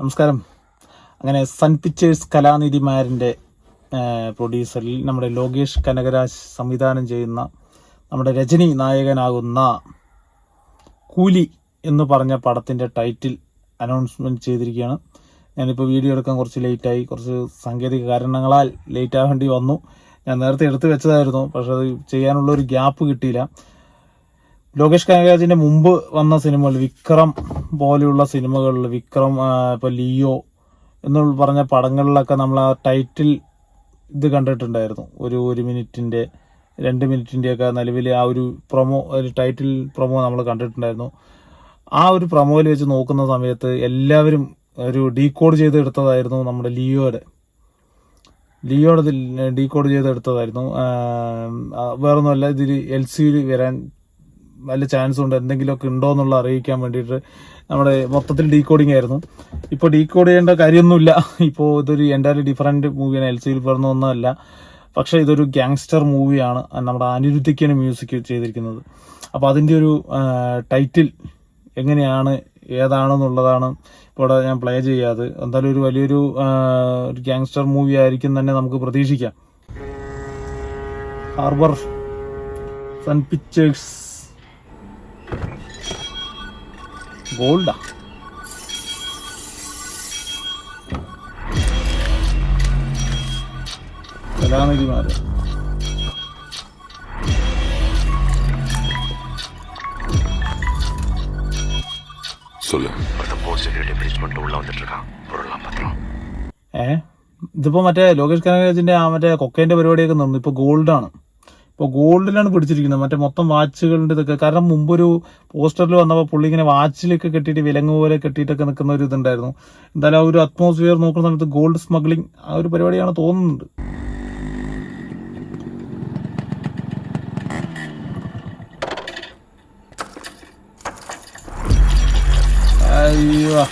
നമസ്കാരം. അങ്ങനെ sun pictures കലാനിധിമാരിന്റെ പ്രൊഡ്യൂസറിൽ നമ്മുടെ ലോകേഷ് കനകരാജ് സംവിധാനം ചെയ്യുന്ന നമ്മുടെ രജനി നായകനാകുന്ന കൂലി എന്ന് പറഞ്ഞ പടത്തിന്റെ ടൈറ്റിൽ അനൗൺസ്മെന്റ് ചെയ്തിരിക്കുകയാണ്. ഞാനിപ്പോൾ വീഡിയോ എടുക്കാൻ കുറച്ച് ലേറ്റായി. കുറച്ച് സാങ്കേതിക കാരണങ്ങളാൽ ലേറ്റ് ആവേണ്ടി വന്നു. ഞാൻ നേരത്തെ എടുത്തു വെച്ചതായിരുന്നു. പക്ഷെ അത് ചെയ്യാനുള്ളൊരു ഗ്യാപ്പ് കിട്ടിയില്ല. ലോകേഷ് കനകരാജിന്റെ മുമ്പ് വന്ന സിനിമകൾ വിക്രം പോലെയുള്ള സിനിമകളിൽ വിക്രം ഇപ്പൊ ലിയോ എന്ന് പറഞ്ഞ പടങ്ങളിലൊക്കെ നമ്മൾ ആ ടൈറ്റിൽ ഇത് കണ്ടിട്ടുണ്ടായിരുന്നു. ഒരു ഒരു മിനിറ്റിന്റെ രണ്ട് മിനിറ്റിന്റെ ഒക്കെ നിലവിൽ ആ ഒരു പ്രൊമോ ഒരു ടൈറ്റിൽ പ്രൊമോ നമ്മൾ കണ്ടിട്ടുണ്ടായിരുന്നു. ആ ഒരു പ്രൊമോയിൽ വെച്ച് നോക്കുന്ന സമയത്ത് എല്ലാവരും ഒരു ഡീകോഡ് ചെയ്ത് എടുത്തതായിരുന്നു നമ്മുടെ ലിയോയുടെ. ലിയോയുടെ ഡീകോഡ് ചെയ്ത് എടുത്തതായിരുന്നു വേറൊന്നുമല്ല ഇതിൽ എൽ സിയിൽ വരാൻ നല്ല ചാൻസ് ഉണ്ട്. എന്തെങ്കിലുമൊക്കെ ഉണ്ടോ എന്നുള്ള അറിയിക്കാൻ വേണ്ടിയിട്ട് നമ്മുടെ മൊത്തത്തിൽ ഡീകോഡിംഗ് ആയിരുന്നു. ഇപ്പോൾ ഡീകോഡ് ചെയ്യേണ്ട കാര്യമൊന്നുമില്ല. ഇപ്പോൾ ഇതൊരു എന്റെ ഡിഫറെന്റ് മൂവിയാണ് എൽ സിയിൽ പറഞ്ഞ ഒന്നുമല്ല പക്ഷേ ഇതൊരു ഗ്യാങ്സ്റ്റർ മൂവിയാണ് നമ്മുടെ അനിരുദ്ധിക്കാണ് മ്യൂസിക് ചെയ്തിരിക്കുന്നത്. അപ്പോൾ അതിന്റെ ഒരു ടൈറ്റിൽ എങ്ങനെയാണ് ഏതാണെന്നുള്ളതാണ് ഇവിടെ ഞാൻ പ്ലേ ചെയ്യാതെ എന്തായാലും ഒരു വലിയൊരു ഗ്യാങ്സ്റ്റർ മൂവി ആയിരിക്കും തന്നെ നമുക്ക് പ്രതീക്ഷിക്കാം. ഹാർബർ സൺ പിക്ചേഴ്സ് ഗോൾഡാ. കലാനിധിമാര്. ഇതിപ്പോ മറ്റേ ലോകേഷ് കനകരാജിന്റെ ആ മറ്റേ കൊക്കേന്റെ പരിപാടിയൊക്കെ നിന്നു ഇപ്പൊ ഗോൾഡാണ്. ഇപ്പൊ ഗോൾഡിലാണ് പിടിച്ചിരിക്കുന്നത്. മറ്റേ മൊത്തം വാച്ചുകളുടെ ഇതൊക്കെ. കാരണം മുമ്പൊരു പോസ്റ്ററിൽ വന്നപ്പോൾ പുള്ളി ഇങ്ങനെ വാച്ചിലൊക്കെ കെട്ടിയിട്ട് വിലങ്ങ് പോലെ കെട്ടിയിട്ടൊക്കെ നിൽക്കുന്ന ഒരു ഇതുണ്ടായിരുന്നു. എന്തായാലും ആ ഒരു അറ്റ്മോസ്ഫിയർ നോക്കുന്ന സമയത്ത് ഗോൾഡ് സ്മഗ്ലിംഗ് ആ ഒരു പരിപാടിയാണ് തോന്നുന്നുണ്ട്. അയ്യോ.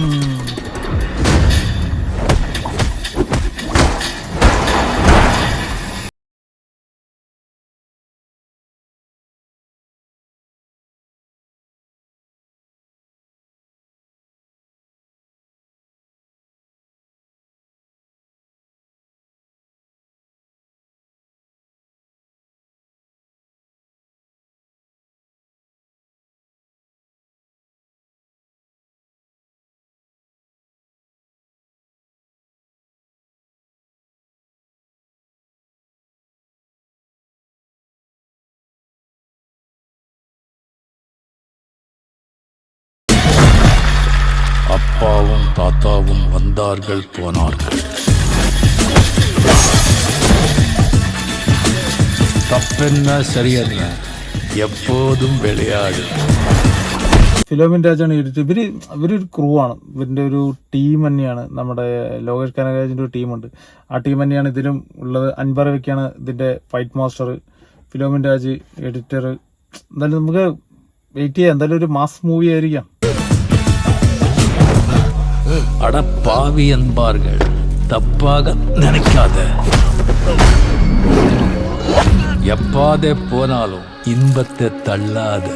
嗯。வந்தார்கள் போனார்கள் தப்பென்ன சரியென்ன எப்போதும் விளையாடு ഫിലോമിൻ രാജാണ് എഡിറ്റ് ഇവര് ഇവരൊരു ക്രൂ ആണ് ഇവരുടെ ഒരു ടീം തന്നെയാണ് നമ്മുടെ ലോകേഷ് കനകരാജിന്റെ ഒരു ടീമുണ്ട് ആ ടീം തന്നെയാണ് ഇതിലും ഉള്ളത് അൻപറവയ്ക്കാണ് ഇതിന്റെ fight master Philomin Raj editor എന്തായാലും നമുക്ക് വെയിറ്റ് ചെയ്യാം എന്തായാലും ഒരു മാസ് മൂവി ആയിരിക്കാം அட பாவி என்பார்கள் தப்பாக நினைக்காத. எப்பாதே போனாலும் இன்பத்தை தள்ளாத.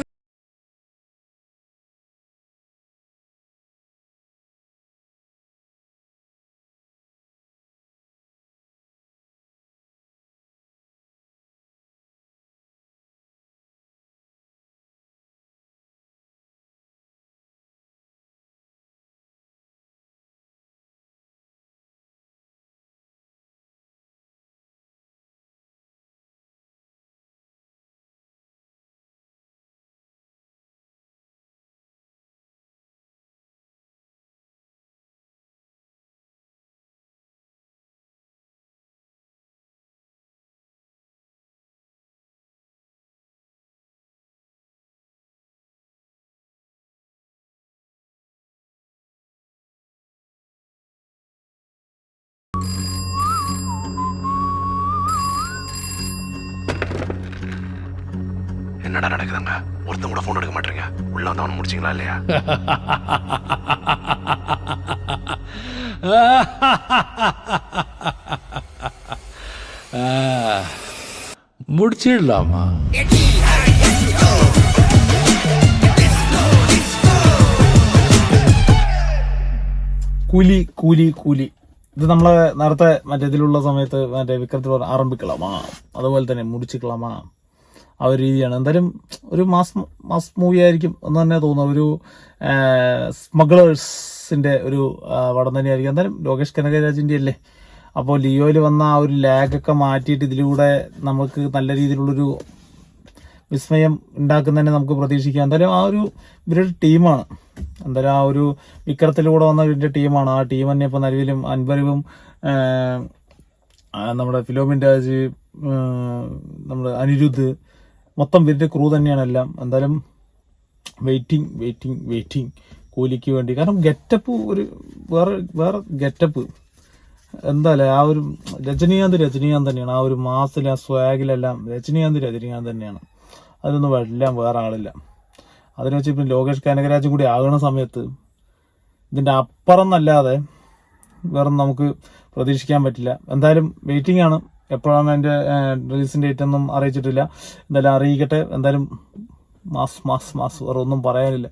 என்னடா நடக்குதுங்க ஒருத்தன் கூட ஃபோன் எடுக்க மாட்டீங்க உள்ள வந்து அவனை முடிச்சிங்களா இல்லையா முடிச்சிட்டேன் முடிச்சிடலாமா കൂലി കൂലി കൂലി ഇത് നമ്മളെ നേരത്തെ മറ്റേ ഇതിലുള്ള സമയത്ത് മറ്റേ വിക്രത്തിൽ പറഞ്ഞ ആരംഭിക്കളമാ അതുപോലെ തന്നെ മുടിച്ചിക്കളമാ ആ ഒരു രീതിയാണ്. എന്തായാലും ഒരു മാസ് മാസ് മൂവി ആയിരിക്കും എന്ന് തന്നെ തോന്നുന്നു. ഒരു സ്മഗ്ലേഴ്സിന്റെ ഒരു പടം തന്നെയായിരിക്കും. എന്തായാലും ലോകേഷ് കനകരാജിന്റെ അല്ലേ? അപ്പോൾ ലിയോയിൽ വന്ന ആ ഒരു ലാഗൊക്കെ മാറ്റിയിട്ട് ഇതിലൂടെ നമുക്ക് നല്ല രീതിയിലുള്ളൊരു വിസ്മയം ഉണ്ടാക്കുന്നതന്നെ നമുക്ക് പ്രതീക്ഷിക്കാം. എന്തായാലും ആ ഒരു ഇവരുടെ ടീമാണ്. എന്തായാലും ആ ഒരു വിക്രത്തിലൂടെ വന്ന ഇവരുടെ ടീമാണ്. ആ ടീം തന്നെ ഇപ്പോൾ നിലവിലും അൻപരവും നമ്മുടെ ഫിലോമിൻ രാജ് നമ്മുടെ അനിരുദ്ധ് മൊത്തം ഇവരുടെ ക്രൂ തന്നെയാണ് എല്ലാം. എന്തായാലും വെയിറ്റിംഗ് വെയിറ്റിംഗ് വെയിറ്റിംഗ് കൂലിക്ക് വേണ്ടി. കാരണം ഗെറ്റപ്പ് ഒരു വേറെ വേറെ ഗെറ്റപ്പ് എന്തായാലും ആ ഒരു രജനീകാന്ത് രജനീകാന്ത് തന്നെയാണ്. ആ ഒരു മാസത്തിലെ ആ സ്വാഗിലെല്ലാം രജനീകാന്ത് രജനീകാന്ത് തന്നെയാണ്. അതൊന്നും എല്ലാം വേറെ ആളില്ല. അതിനെ വെച്ച് ഇപ്പം ലോകേഷ് കനകരാജും കൂടി ആകുന്ന സമയത്ത് ഇതിന്റെ അപ്പുറം എന്നല്ലാതെ വേറെ നമുക്ക് പ്രതീക്ഷിക്കാൻ പറ്റില്ല. എന്തായാലും വെയിറ്റിംഗ് ആണ്. എപ്പോഴാണ് അതിന്റെ റിലീസിന്റെ ഡേറ്റ് ഒന്നും അറിയിച്ചിട്ടില്ല. എന്തായാലും അറിയിക്കട്ടെ. എന്തായാലും മാസ് മാസ് മാസ്. വേറെ ഒന്നും പറയാനില്ല.